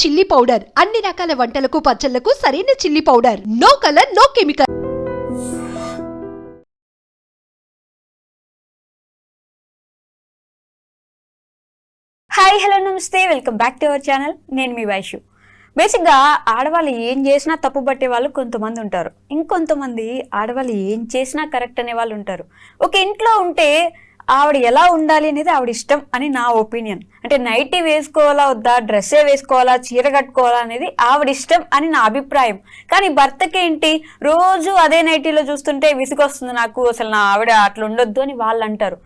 Chilli powder. అన్ని రకాల వంటలకు పచ్చళ్ళకు సరైన chilli powder. No colour no chemical hi hello నమస్తే. Welcome back to our channel నేను మీ వైషు. బేసిక్గా ఆడవాళ్ళు ఏం చేసినా తప్పు పట్టే వాళ్ళు కొంతమంది ఉంటారు. ఇంకొంతమంది ఆడవాళ్ళు ఏం చేసినా కరెక్ట్ అనే వాళ్ళు ఉంటారు. ఒక ఇంట్లో ఉంటే ఆవిడ ఎలా ఉండాలి అనేది ఆవిడ ఇష్టం అని నా ఒపీనియన్. అంటే నైటీ వేసుకోవాలా వద్దా డ్రెస్సే వేసుకోవాలా చీర కట్టుకోవాలా అనేది ఆవిడ ఇష్టం అని నా అభిప్రాయం. కానీ భర్తకేంటి రోజు అదే నైటీలో చూస్తుంటే విసుగొస్తుంది నాకు అసలు నా ఆవిడ అట్లా ఉండొద్దు అని వాళ్ళు అంటారు.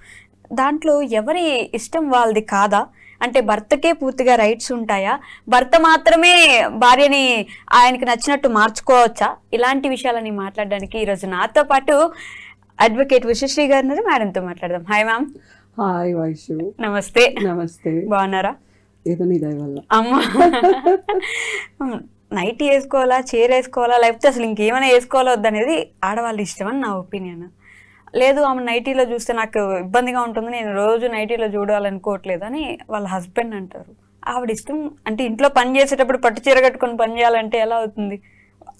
దాంట్లో ఎవరి ఇష్టం వాళ్ళది కాదా? అంటే భర్తకే పూర్తిగా రైట్స్ ఉంటాయా? భర్త మాత్రమే భార్యని ఆయనకి నచ్చినట్టు మార్చుకోవచ్చా? ఇలాంటి విషయాలని మాట్లాడడానికి ఈరోజు నాతో పాటు అడ్వకేట్ విశ్వశ్రీ గారు ఉన్నారు మేడంతో మాట్లాడదాం. హాయ్ మ్యామ్ హాయ్ వైషు నమస్తే. నమస్తే. బాగున్నారా? ఏదో నీ వల్ల. అమ్మా. నైట్ వేసుకోవాలా చీర వేసుకోవాలా లేకపోతే అసలు ఇంకేమైనా వేసుకోవాలా వద్దనేది ఆడవాళ్ళ ఇష్టం అని నా ఒపీనియన్. లేదు ఆమె నైటీలో చూస్తే నాకు ఇబ్బందిగా ఉంటుంది నేను రోజు నైటీలో చూడాలనుకోవట్లేదు అని వాళ్ళ హస్బెండ్ అంటారు. ఆవిడ ఇష్టం అంటే ఇంట్లో పని చేసేటప్పుడు పట్టు చీర కట్టుకొని పని చేయాలంటే ఎలా అవుతుంది?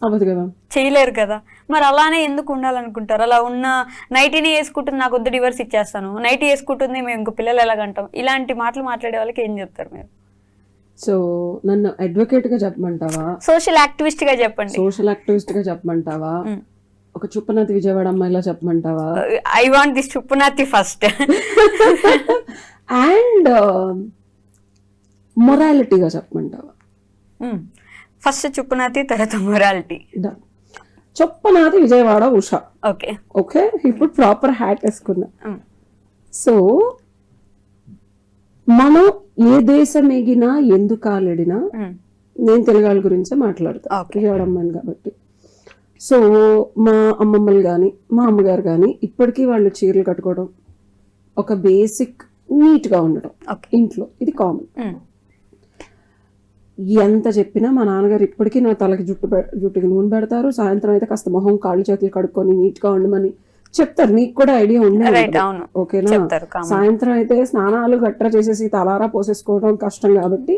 అవ్వదు కదా. చేయలేరు కదా. మరి అలానే ఎందుకు ఉండాలనుకుంటారు? అలా ఉన్న నైటీని వేసుకుంటుంది నాకు వద్దు డివర్స్ ఇచ్చేస్తాను. నైటీ వేసుకుంటుంది మేము ఇంకో పిల్లలు ఎలాగంటాం ఇలాంటి మాటలు మాట్లాడే వాళ్ళకి ఏం చెప్తారు మీరు? సో నన్ను అడ్వకేట్గా చెప్పమంటావా? సోషల్ యాక్టివిస్ట్గా చెప్పండి. సోషల్ యాక్టివిస్ట్గా చెప్పమంటావా. ఒక చుప్పనతి విజయవాడ అమ్మాయిలా చెప్పమంటావా? ఐ వాంట్ దిస్ చుప్పునాతి ఫస్ట్ అండ్ మొరాలిటీగా చెప్పమంటావా? ఫస్ట్ చుప్పునాతి తర్వాత మొరాలిటీ. చొప్పనాతి విజయవాడ ఉష. ఓకే. ఓకే? ఇప్పుడు ప్రాపర్ హ్యాట్ వేసుకున్నా సో మనం ఏ దేశం ఎగినా ఎందుకు కాలడినా నేను తెలుగు వాళ్ళ గురించే మాట్లాడతా. విజయవాడ అమ్మాయిని కాబట్టి. సో మా అమ్మమ్మలు కానీ మా అమ్మగారు కానీ ఇప్పటికీ వాళ్ళు చీరలు కట్టుకోవడం ఒక బేసిక్ నీట్గా ఉండడం ఓకే. ఇంట్లో. ఇది కామన్. ఎంత చెప్పినా మా నాన్నగారు ఇప్పటికీ నా తలకి జుట్టు జుట్టుకి నూనె పెడతారు. సాయంత్రం అయితే కాస్త మొహం కాళ్ళు చేతులు కడుక్కొని నీట్గా ఉండమని చెప్తారు. నీకు కూడా ఐడియా ఉండే రైట్ ఉంటుంది. అవును. ఓకేనా? సాయంత్రం అయితే స్నానాలు గట్ర చేసేసి తలారా పోసేసుకోవడం కష్టం కాబట్టి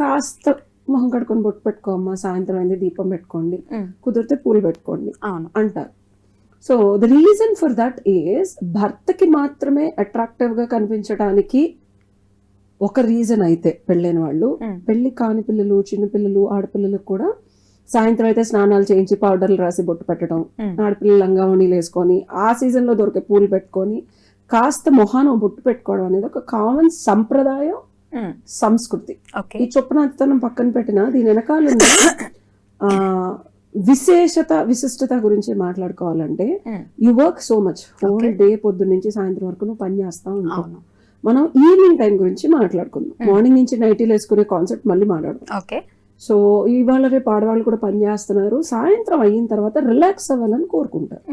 కాస్త మొహం కడుక్కొని బొట్టు పెట్టుకోమ్మా సాయంత్రం అయితే దీపం పెట్టుకోండి. కుదిరితే పూలు పెట్టుకోండి అంటారు. So the reason for that is భర్తకి మాత్రమే అట్రాక్టివ్గా కనిపించడానికి ఒక రీజన్ అయితే పెళ్ళైన వాళ్ళు. పెళ్ళి కాని పిల్లలు చిన్న పిల్లలు ఆడపిల్లలకు కూడా సాయంత్రం అయితే స్నానాలు చేయించి పౌడర్లు రాసి బొట్టు పెట్టడం. ఆడపిల్లలు లంగావణీలు వేసుకొని ఆ సీజన్లో దొరికే పూలు పెట్టుకొని కాస్త మొహాన బొట్టు పెట్టుకోవడం అనేది ఒక కామన్ సంప్రదాయం సంస్కృతి. ఈ చొప్పునాతనం పక్కన పెట్టిన దీని వెనకాల విశేషత విశిష్టత గురించి మాట్లాడుకోవాలంటే you work so much whole day పొద్దున్న నుంచి సాయంత్రం వరకు నువ్వు పని చేస్తా ఉంటావు. అవును. మనం ఈవినింగ్ టైం గురించి మాట్లాడుకుందాం. మార్నింగ్ నుంచి నైటీలు వేసుకునే కాన్సెప్ట్ మళ్ళీ మాట్లాడదాం ఓకే. సో ఇవాళ రేపు ఆడవాళ్ళు కూడా పని చేస్తున్నారు. సాయంత్రం అయిన తర్వాత రిలాక్స్ అవ్వాలని కోరుకుంటారు.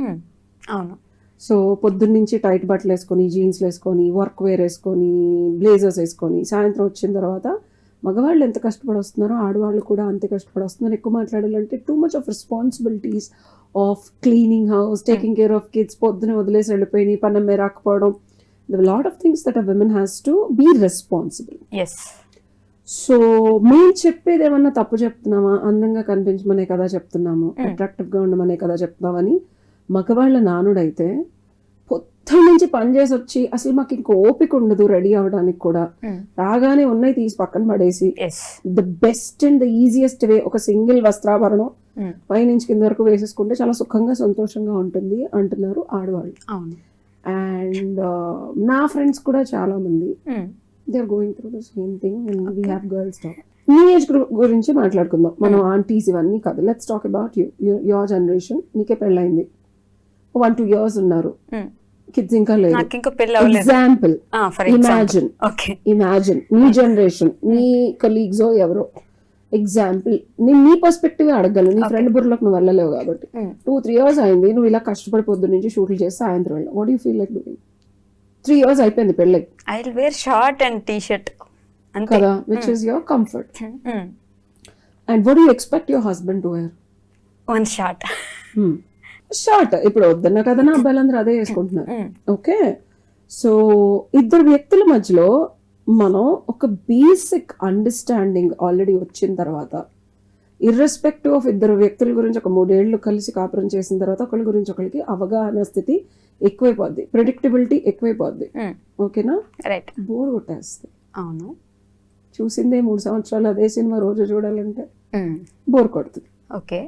అవును. సో పొద్దున్న నుంచి టైట్ బట్టలు వేసుకొని జీన్స్ వేసుకొని వర్క్ వేర్ వేసుకొని బ్లేజర్స్ వేసుకొని సాయంత్రం వచ్చిన తర్వాత మగవాళ్ళు ఎంత కష్టపడి వస్తున్నారో ఆడవాళ్ళు కూడా అంతే కష్టపడి వస్తున్నారు ఎక్కువ మాట్లాడాలంటే too much of responsibilities of cleaning house taking care of kids పొద్దున వదిలేసి వెళ్ళిపోయి పన్నమ్మే రాకపోవడం the lot of things that a women has to be responsible yes so మేము చెప్పేది ఏమన్నా తప్పు చెప్తున్నామా? అందంగా కనిపించమనే కదా చెప్తున్నాము. అట్రాక్టివ్గా ఉండమనే కదా చెప్తున్నామని మగవాళ్ళ నానుడైతే పొద్దున్న నుంచి పని చేసి వచ్చి అసలు మాకు ఇంకో ఓపిక ఉండదు రెడీ అవ్వడానికి కూడా. రాగానే ఉన్నాయి తీసి పక్కన పడేసి. The best and the easiest way ఒక సింగిల్ వస్త్రాభరణం పైనుంచి కింద వరకు వేసేసుకుంటే చాలా సుఖంగా సంతోషంగా ఉంటుంది అంటున్నారు ఆడవాళ్ళు. అండ్ నా ఫ్రెండ్స్ కూడా చాలా మంది. They are going through the same thing and we have girls talk నీ ఏజ్ గ్రూప్ గురించి మాట్లాడుకుందాం. మనం ఆంటీస్ ఇవన్నీ కాదు. Let's talk about you your generation నీకే పెళ్ళైంది వన్ టూ ఇయర్స్ ఉన్నారు. కిడ్స్ ఇంకా లేదు. నాకు ఇంకా అవ్వలేదు. ఎగ్జాంపుల్ ఇమాజిన్ ఇమాజిన్ నీ జనరేషన్ నీ కలీగ్స్ ఎవరో. ఎగ్జాంపుల్ నేను నీ పర్స్పెక్టివ్ అడగలను. నీ ఫ్రెండ్ బుర్రలోకి నువ్వు వెళ్ళలేవు కాబట్టి. టూ త్రీ ఇయర్స్ అయింది. నువ్వు ఇలా కష్టపడి పొద్దు నుంచి షూట్లు చేసి సాయంత్రం వెళ్ళావు what you feel like doing three years అయిపోయింది పెళ్ళి I wear short and T shirt కదా? Which is your comfort and what you expect your husband to wear one short short ఇప్పుడు వద్దన్నా కదా అబ్బాయిలందరూ అదే వేసుకుంటున్నారు. ఓకే సో ఇద్దరు వ్యక్తుల మధ్యలో మనం ఒక బేసిక్ అండర్స్టాండింగ్ ఆల్రెడీ వచ్చిన తర్వాత ఇర్రెస్పెక్టివ్ ఆఫ్ ఇద్దరు వ్యక్తుల గురించి ఒక మూడేళ్ళు కలిసి కాపురం చేసిన తర్వాత ఒకరి గురించి ఒకరికి అవగాహన స్థితి ఎక్కువైపోద్ది. ప్రెడిక్టబిలిటీ ఎక్కువైపోద్ది. ఉమ్, ఓకేనా? రైట్ బోర్ కొట్టేస్తుంది. అవును. చూసిందే మూడు సంవత్సరాలు అదే సినిమా రోజు చూడాలంటే. బోర్ కొడుతుంది. ఓకే.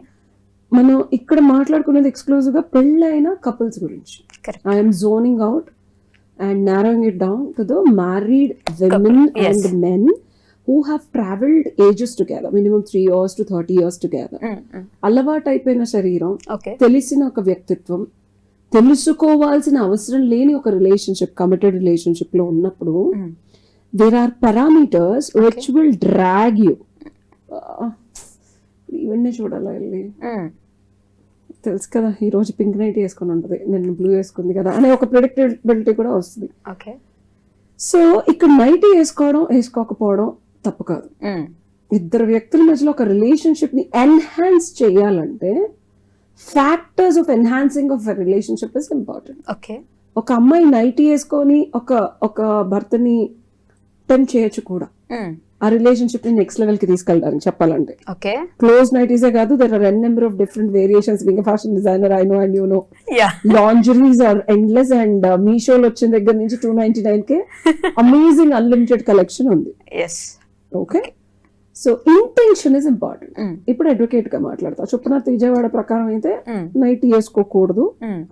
మనం ఇక్కడ మాట్లాడుకునేది ఎక్స్క్లూజివ్గా పెళ్ళైన కపుల్స్ గురించి. I'm zoning out and narrowing it down to the married women yes. And men who have travelled ages together minimum three years to thirty years together um, um, అలవాటు అయిపోయిన శరీరం తెలిసిన ఒక వ్యక్తిత్వం తెలుసుకోవాల్సిన అవసరం లేని ఒక రిలేషన్షిప్ కమిటెడ్ రిలేషన్షిప్లో ఉన్నప్పుడు there are parameters which will drag you ఇవన్నీ చూడాలి తెలుసు కదా ఈ రోజు పింక్ నైట్ వేసుకొని ఉంటుంది. నేను బ్లూ వేసుకుంది కదా అనే ఒక ప్రిడిక్టబిలిటీ కూడా వస్తుంది. ఓకే. సో ఇక్కడ నైట్ వేసుకోవడం వేసుకోకపోవడం తప్పు కాదు. ఇద్దరు వ్యక్తుల మధ్యలో ఒక రిలేషన్షిప్ని ఎన్హాన్స్ చేయాలంటే factors of enhancing of relationship is important okay. ఒక అమ్మాయి నైట్ వేసుకొని ఒక ఒక భర్తని టెంప్ చేయొచ్చు కూడా. ఆ రిలేషన్షిప్ని నెక్స్ట్ లెవెల్కి తీసుకెళ్ళడానికి చెప్పాలంటే. ఓకే. క్లోజ్ నైటీసే కాదు there are N number of different variations ఇంకా fashion designer I know and you know lingeries are endless and మీషోలో వచ్చిన దగ్గర నుంచి టూ నైన్టీ నైన్కి అమేజింగ్ అన్లిమిటెడ్ కలెక్షన్ ఉంది okay so intention is important ఇప్పుడు అడ్వకేట్గా మాట్లాడతా. చుప్పనాథ్ విజయవాడ ప్రకారం అయితే నైట్ వేసుకోకూడదు.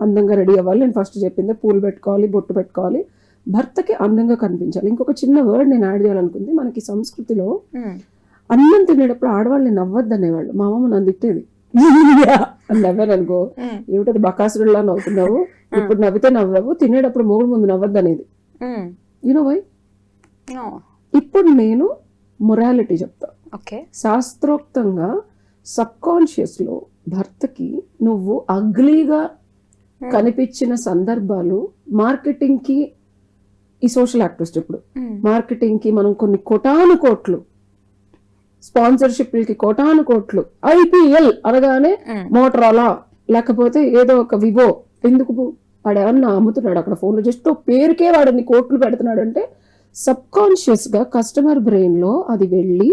అందంగా రెడీ అవ్వాలి. నేను ఫస్ట్ చెప్పింది పూలు పెట్టుకోవాలి బొట్టు పెట్టుకోవాలి. భర్తకి అందంగా కనిపించాలి. ఇంకొక చిన్న వర్డ్ నేను యాడ్ చేయాలనుకుంది. మనకి సంస్కృతిలో అన్నం తినేటప్పుడు ఆడవాళ్ళని నవ్వద్దు అనేవాళ్ళు. మా అమ్మ నన్ను తిట్టేది. అని నవ్వాను అనుకో. ఉమ్, ఏమిటది బకాసురులా నవ్వుతున్నావు? ఇప్పుడు నవ్వితే నవ్వవు తినేటప్పుడు మూడు ముందు నవ్వద్దు అనేది. యూనో వై ఇప్పుడు నేను మొరాలిటీ చెప్తా. ఓకే శాస్త్రోక్తంగా సబ్ కాన్షియస్లో భర్తకి నువ్వు అగ్లీగా కనిపించిన సందర్భాలు మార్కెటింగ్కి ఈ సోషల్ యాక్టివిస్ట్ ఇప్పుడు. మార్కెటింగ్కి మనం కొన్ని కోటాను కోట్లు స్పాన్సర్షిప్లకి కోటాను కోట్లు ఐపీఎల్ అనగానే మోటరాలా లేకపోతే ఏదో ఒక వివో ఎందుకు వాడు ఏమన్నా అమ్ముతున్నాడు అక్కడ ఫోన్లో. జస్ట్ పేరుకే వాడిని కోట్లు పెడుతున్నాడు అంటే సబ్ కాన్షియస్గా కస్టమర్ బ్రెయిన్లో అది వెళ్ళి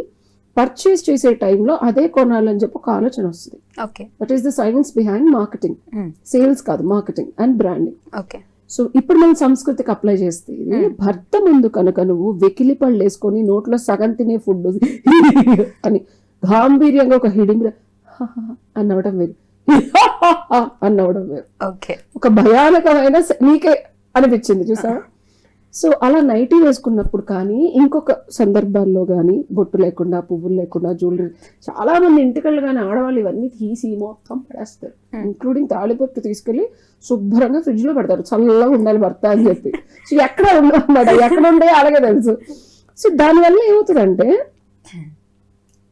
పర్చేస్ చేసే టైంలో అదే కొనాలని చెప్పి ఒక ఆలోచన వస్తుంది. Okay. That is the science behind marketing sales కాదు marketing and branding okay. So ఇప్పుడు మనం సంస్కృతికి అప్లై చేస్తే ఇది భర్త ముందు కనుక నువ్వు వెకిలి పళ్ళు వేసుకొని నోట్లో సగం తినే ఫుడ్ అని గాంభీర్యంగా ఒక హిడింగ్ అన్నవడం వేరు. అన్నవడం వేరు. ఓకే ఒక భయానకమైన నీకే అనిపించింది చూసావా? సో అలా నైటీ వేసుకున్నప్పుడు కానీ ఇంకొక సందర్భాల్లో కానీ బొట్టు లేకుండా పువ్వులు లేకుండా జ్యువెలరీ చాలా మంది ఇంటికళ్ళు కానీ ఆడవాళ్ళు ఇవన్నీ తీసి మొత్తం పడేస్తారు. Hmm. ఇంక్లూడింగ్ తాళిబొట్టు తీసుకెళ్ళి శుభ్రంగా ఫ్రిడ్జ్లో పెడతారు. చల్లగా ఉండాలి భర్త అని చెప్పి. సో ఎక్కడ ఉండమాట ఎక్కడ ఉండే అలాగే తెలుసు. సో దానివల్ల ఏమవుతుందంటే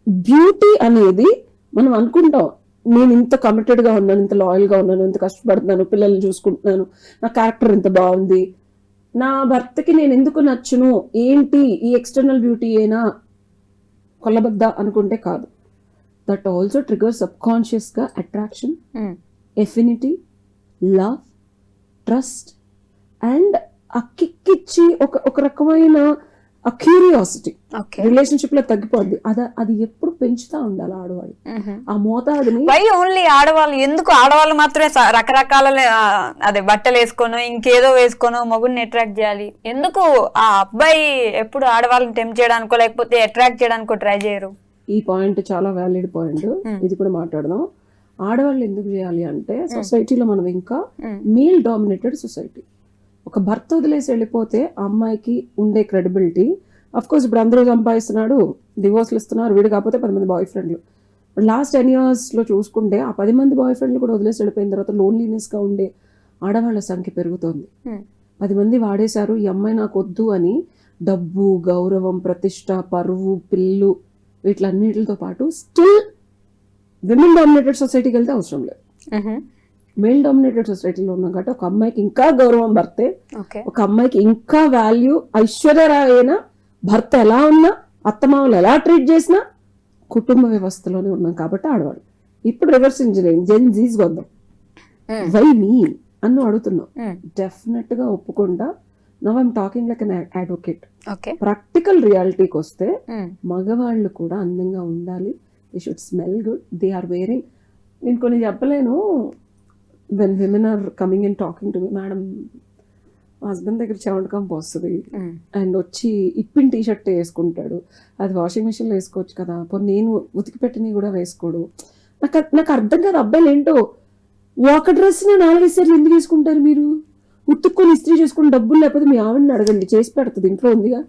బ్యూటీ అనేది మనం అనుకుంటాం నేను ఇంత కమిటెడ్గా ఉన్నాను ఇంత లాయల్గా ఉన్నాను ఇంత కష్టపడుతున్నాను పిల్లల్ని చూసుకుంటున్నాను నా క్యారెక్టర్ ఇంత బాగుంది నా భర్తకి నేను ఎందుకు నచ్చును? ఏంటి ఈ ఎక్స్టర్నల్ బ్యూటీ అయినా కొల్లబద్ద అనుకుంటే కాదు. దట్ ఆల్సో ట్రిగర్ సబ్ కాన్షియస్గా attraction affinity love trust and ఆ ఒక ఒక రకమైన ఆ క్యూరియాసిటీ రిలేషన్షిప్లో తగ్గిపోద్ది. అది అది ఎప్పుడు పెంచుతా ఉండాలి ఆడవాళ్ళు. ఆ మోతాదుని వై ఓన్లీ ఆడవాళ్ళు? ఎందుకు ఆడవాళ్ళు మాత్రమే రకరకాల అదే బట్టలు వేసుకోను ఇంకేదో వేసుకోను మగుడిని అట్రాక్ట్ చేయాలి. ఎందుకు ఆ అబ్బాయి ఎప్పుడు ఆడవాళ్ళని టెంప్ చేయడానికో లేకపోతే అట్రాక్ట్ చేయడానికో ట్రై చేయరు? ఈ పాయింట్ చాలా వ్యాలిడ్ పాయింట్. ఇది కూడా మాట్లాడదాం. ఆడవాళ్ళు ఎందుకు చేయాలి అంటే సొసైటీలో మనం ఇంకా. మేల్ డామినేటెడ్ సొసైటీ ఒక భర్త వదిలేసి వెళ్ళిపోతే ఆ అమ్మాయికి ఉండే క్రెడిబిలిటీ అఫ్ కోర్స్ ఇప్పుడు అందరూ సంపాదిస్తున్నాడు డివోర్స్లు ఇస్తున్నారు వీడు కాకపోతే పది మంది బాయ్ ఫ్రెండ్లు లాస్ట్ టెన్లో చూసుకుంటే ఆ పది మంది బాయ్ ఫ్రెండ్లు కూడా వదిలేసి వెళ్ళిపోయిన తర్వాత loneliness గా ఉండే ఆడవాళ్ళ సంఖ్య పెరుగుతోంది. పది మంది వాడేశారు ఈ అమ్మాయి నాకు వద్దు అని డబ్బు గౌరవం ప్రతిష్ట పరువు పిల్లు వీటిలన్నిటితో పాటు స్టిల్ విమెన్ డామినేటెడ్ సొసైటీకి వెళ్తే అవసరం లేదు. మేల్ డామినేటెడ్ సొసైటీలో ఉన్నాం కాబట్టి ఒక అమ్మాయికి ఇంకా గౌరవం భర్తే ఒక అమ్మాయికి ఇంకా వాల్యూ ఐశ్వర్యరాయ్ అయినా భర్త ఎలా ఉన్నా అత్తమామలు ఎలా ట్రీట్ చేసినా కుటుంబ వ్యవస్థలోనే ఉన్నాం కాబట్టి ఆడవాళ్ళు. ఇప్పుడు రివర్స్ ఇంజనీరింగ్ జెన్ జీస్ వద్దాం. వై మీ అన్ను అడుగుతున్నాం. డెఫినెట్గా ఒప్పుకుంటా now I'm talking like an advocate okay. Practical రియాలిటీకి వస్తే మగవాళ్ళు కూడా అందంగా ఉండాలి. They should smell good they are wearing నేను కొన్ని చెప్పలేను. When women are coming and talking to me madam మా హస్బెండ్ దగ్గర చెమటకంపు వస్తుంది. అండ్ వచ్చి ఇప్పిన టీ షర్ట్ వేసుకుంటాడు. అది వాషింగ్ మిషన్లో వేసుకోవచ్చు కదా పోనీ నేను ఉతికి పెట్టినవి కూడా వేసుకోడు. నాకు నాకు అర్థం కాదు అబ్బాయిలు ఏంటో. ఒక డ్రెస్ని నాలుగైదు సార్లు ఎందుకు వేసుకుంటారు మీరు? ఉతుక్కొని ఇస్త్రీ చేసుకుని డబ్బులు లేకపోతే మీ ఆవిడని అడగండి చేసి పెడుతుంది ఇంట్లో ఉందిగా.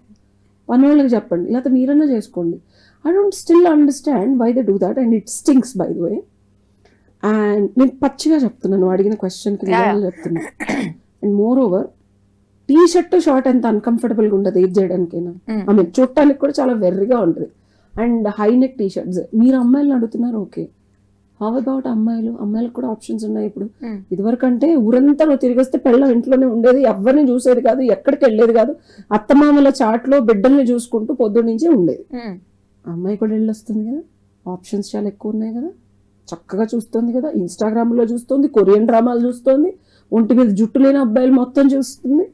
పని వాళ్ళకి చెప్పండి లేకపోతే మీరన్నా చేసుకోండి. I don't still understand why the do that and it stings by the way and నేను పచ్చిగా చెప్తున్నాను అడిగిన క్వశ్చన్కి yeah. చెప్తున్నా and moreover T shirt short ఎంత అన్కంఫర్టబుల్గా ఉంటుంది ఏది చేయడానికైనా. ఐ మీన్ చూడటానికి కూడా చాలా వెర్రిగా ఉంటుంది. And high neck T shirts మీరు అమ్మాయిలను అడుగుతున్నారు ఓకే హౌ అబౌట్ అమ్మాయిలు? అమ్మాయిలకు కూడా ఆప్షన్స్ ఉన్నాయి ఇప్పుడు. ఇదివరకు అంటే ఊరంతా నువ్వు తిరిగి వస్తే పెళ్ళం ఇంట్లోనే ఉండేది ఎవరిని చూసేది కాదు ఎక్కడికి వెళ్ళేది కాదు. అత్తమామల చాట్లో బిడ్డల్ని చూసుకుంటూ పొద్దున్న నుంచే ఉండేది అమ్మాయి కూడా వెళ్ళి వస్తుంది కదా. ఆప్షన్స్ చాలా ఎక్కువ ఉన్నాయి కదా. చక్కగా చూస్తుంది కదా. ఇన్స్టాగ్రామ్లో చూస్తుంది కొరియన్ డ్రామాలు చూస్తుంది ఒంటి మీద జుట్టు లేని అబ్బాయిలు మొత్తం చూస్తుంది.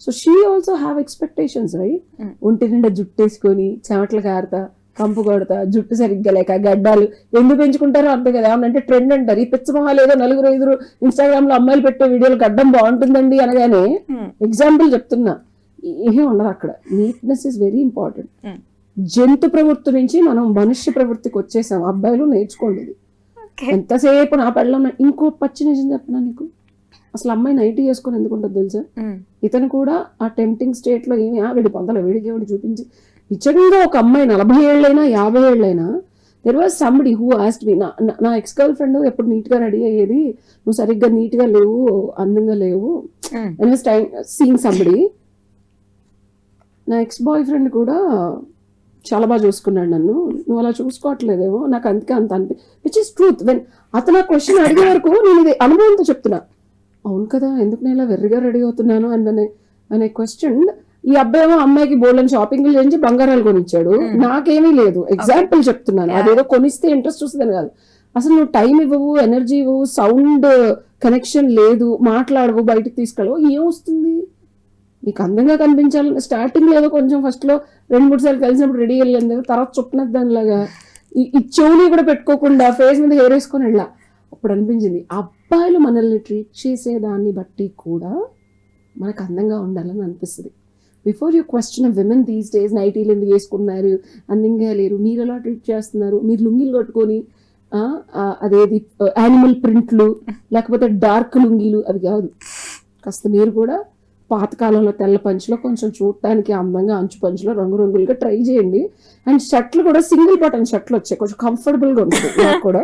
So she also have expectations right. ఒంటి నిండా జుట్టు వేసుకొని చెమటలు కారుతా కంపు కొడతా జుట్టు సరిగ్గా లేక గడ్డాలు ఎందుకు పెంచుకుంటారో అర్థం కదా. అంటే ట్రెండ్ అంటారు. ఈ పిచ్చమహాలు ఏదో నలుగురు ఐదుగురు ఇన్స్టాగ్రామ్లో అమ్మాయిలు పెట్టే వీడియోలు గడ్డం బాగుంటుందండి అనగానే ఎగ్జాంపుల్ చెప్తున్నా. ఏమీ ఉండదు అక్కడ. Neatness is very important. జంతు ప్రవృత్తి నుంచి మనం మనుష్య ప్రవృత్తికి వచ్చేసాం. అబ్బాయిలు నేర్చుకోండి ఎంతసేపు నా పెళ్ళం ఇంకో పచ్చి నిజం చెప్పనా నీకు? అసలు అమ్మాయి నైటీ వేసుకొని ఎందుకు ఉంటుంది తెలుసా? ఇతను కూడా ఆ టెంప్టింగ్ స్టేట్లో ఏమి ఆ వీడి పొందల వీడికి ఎవడు చూపించి నిజంగా ఒక అమ్మాయి నలభై ఏళ్ళైనా యాభై ఏళ్ళైనా there was somebody who asked me నా నా- ఎక్స్ గర్ల్ ఫ్రెండ్ ఎప్పుడు నీట్గా రెడీ అయ్యేది? నువ్వు సరిగ్గా నీట్గా లేవు అందంగా లేవు. టైం సీయింగ్ సంబడి నా ఎక్స్ బాయ్ ఫ్రెండ్ కూడా చాలా బాగా చూసుకున్నాడు నన్ను. నువ్వు అలా చూసుకోవట్లేదేమో నాకు అందుకే అంత అనిపి విచ్ ఇస్ ట్రూత్ వెన్ అతను ఆ క్వశ్చన్ అడిగే వరకు నేను ఇది అనుభవంతో చెప్తున్నా. అవును కదా ఎందుకు నేను ఇలా వెర్రిగా రెడీ అవుతున్నాను? అనే అనే క్వశ్చన్ ఈ అబ్బాయి ఏమో అమ్మాయికి బోల్డెన్ షాపింగ్ చేయించి బంగారాలు కొనిచ్చాడు. Hmm. నాకేమీ లేదు. ఎగ్జాంపుల్ చెప్తున్నాను. అదేదో కొనిస్తే ఇంట్రెస్ట్ వస్తుందని కాదు. అసలు నువ్వు టైం ఇవ్వవు ఎనర్జీ ఇవ్వవు సౌండ్ కనెక్షన్ లేదు మాట్లాడవు బయటకు తీసుకెళ్ళవు ఏం వస్తుంది? నీకు అందంగా కనిపించాలని స్టార్టింగ్ ఏదో కొంచెం ఫస్ట్లో రెండు మూడు సార్లు కలిసినప్పుడు రెడీ వెళ్ళింది తర్వాత చుట్టినది దానిలాగా ఈ చెవుని కూడా పెట్టుకోకుండా ఫేస్ మీద హెయిర్ వేసుకొని వెళ్ళా. అప్పుడు అనిపించింది అబ్బాయిలు మనల్ని ట్రీట్ చేసే దాన్ని బట్టి కూడా మనకు అందంగా ఉండాలని అనిపిస్తుంది. Before you question women these days నైటీలు ఎందుకు వేసుకున్నారు అందంగా లేరు. మీరు ఎలా ట్రీట్ చేస్తున్నారు? మీరు లుంగీలు కట్టుకొని అదేది యానిమల్ ప్రింట్లు లేకపోతే డార్క్ లుంగీలు అవి కాదు. కాస్త మీరు కూడా పాతకాలంలో తెల్ల పంచులో కొంచెం చూడటానికి అందంగా అంచు పంచులో రంగురంగులుగా ట్రై చేయండి. అండ్ షర్ట్లు కూడా సింగిల్ బటన్ షర్ట్లు వచ్చాయి. కొంచెం కంఫర్టబుల్గా ఉంటుంది నాకు కూడా.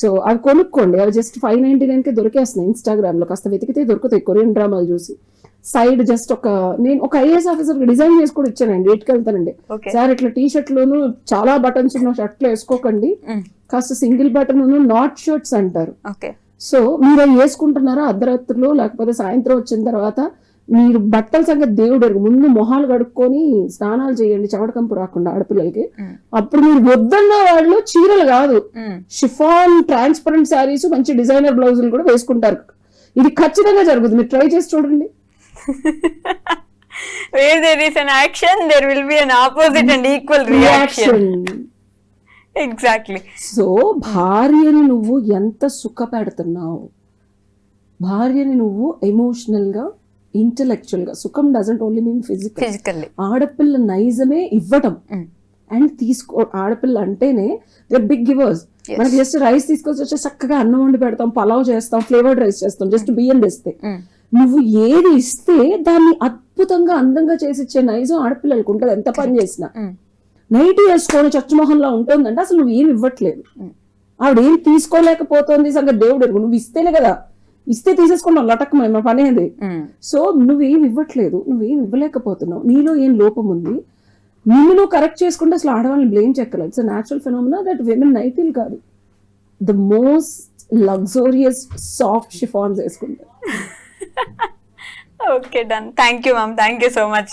సో అవి కొనుక్కోండి. అవి జస్ట్ ఫైవ్ నైన్టీ నైన్కి దొరికేస్తున్నాయి ఇన్స్టాగ్రామ్లో కాస్త వెతికితే దొరుకుతాయి. కొరియన్ డ్రామాలు చూసి. సైడ్ జస్ట్ ఒక నేను ఒక ఐఏఎస్ ఆఫీసర్ డిజైన్ చేసి కూడా ఇచ్చానండి. రేట్కి వెళ్తానండి. సార్ ఇట్లా టీ షర్ట్లోను చాలా బటన్స్ ఉన్న షర్ట్లు వేసుకోకండి. కాస్త సింగిల్ బటన్ నాట్ షర్ట్స్ అంటారు. సో మీరు అవి వేసుకుంటున్నారా అర్ధరాత్రులు? లేకపోతే సాయంత్రం వచ్చిన తర్వాత మీరు బట్టల సంగతి దేవుడు ఎరుగు. ముందు మొహాలు కడుక్కొని స్నానాలు చేయండి చవడకంపు రాకుండా ఆడపిల్లలకి. అప్పుడు మీరు వద్దన్న వాళ్ళు చీరలు కాదు. షిఫాన్ ట్రాన్స్పరెంట్ శారీస్ మంచి డిజైనర్ బ్లౌజులు కూడా వేసుకుంటారు. ఇది ఖచ్చితంగా జరుగుతుంది. మీరు ట్రై చేసి చూడండి. Where there is an action there will be an opposite and equal reaction exactly so భార్యని నువ్వు ఎంత సుఖ పెడుతున్నావు భార్యని నువ్వు ఎమోషనల్ ఇంటలెక్చువల్గా. సుఖం doesn't only mean physical physically ఆడపిల్ల నైజమే ఇవ్వటం. అండ్ తీసుకో ఆడపిల్ల అంటేనే బిగ్ గివర్స్. మనకి జస్ట్ రైస్ తీసుకొచ్చి వచ్చి చక్కగా అన్నం వండి పెడతాం పలావ్ చేస్తాం ఫ్లేవర్డ్ రైస్ చేస్తాం జస్ట్ బియ్యం తెస్తే. నువ్వు ఏది ఇస్తే దాన్ని అద్భుతంగా అందంగా చేసి ఇచ్చే నైజం ఆడపిల్లలకు ఉంటుంది. ఎంత పని చేసినా. నైట్ వేసుకొని చచ్చుమొహంలో ఉంటుందంటే అసలు నువ్వు ఏమి ఇవ్వట్లేదు. ఆవిడ ఏం తీసుకోలేకపోతుంది సంగతి దేవుడు. నువ్వు ఇస్తేనే కదా. ఇస్తే తీసేసుకున్నావు లటక్ మా పని సో నువ్వేం ఇవ్వట్లేదు నువ్వేం ఇవ్వలేకపోతున్నావు. నీలో ఏం లోపం ఉంది? నిన్ను నువ్వు కరెక్ట్ చేసుకుంటే అసలు ఆడవాళ్ళని blame చెక్కలేదు. It's natural phenomena that women నైటీలు కాదు the most luxurious soft chiffons వేసుకుంటారు. Okay done thank you ma'am thank you so much